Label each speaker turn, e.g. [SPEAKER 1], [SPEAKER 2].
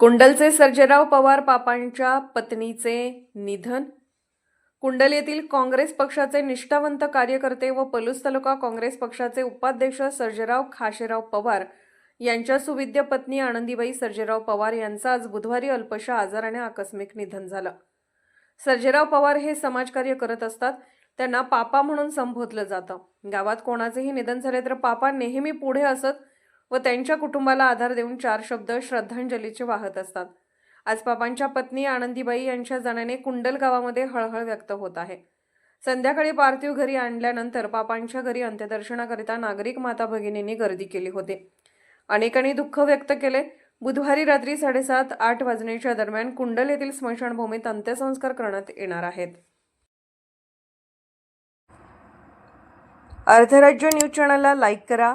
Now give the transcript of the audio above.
[SPEAKER 1] कुंडलचे सर्जेराव पवार पापांच्या पत्नीचे निधन. कुंडल येथील काँग्रेस पक्षाचे निष्ठावंत कार्यकर्ते व पलूस तालुका काँग्रेस पक्षाचे उपाध्यक्ष सर्जेराव खाशेराव पवार यांच्या सुविद्य पत्नी आनंदीबाई सर्जेराव पवार यांचं आज बुधवारी अल्पशा आजाराने आकस्मिक निधन झालं. सर्जेराव पवार हे समाजकार्य करत असतात त्यांना पापा म्हणून संबोधलं जातं. गावात कोणाचेही निधन झाले तर पापा नेहमी पुढे असत व त्यांच्या कुटुंबाला आधार देऊन चार शब्द श्रद्धांजलीचे वाहत असतात. आज पापांच्या पत्नी आनंदीबाई यांच्या जाण्याने कुंडल गावामध्ये हळहळ व्यक्त होत आहे. संध्याकाळी पार्थिव घरी आणल्यानंतर पापांच्या घरी अंत्यदर्शनाकरिता नागरिक माता भगिनींनी गर्दी केली होती. अनेकांनी दुःख व्यक्त केले. बुधवारी रात्री साडेसात आठ वाजण्याच्या दरम्यान कुंडल येथील स्मशानभूमीत अंत्यसंस्कार करण्यात येणार आहेत. अर्धराज्य न्यूज चॅनलला लाईक करा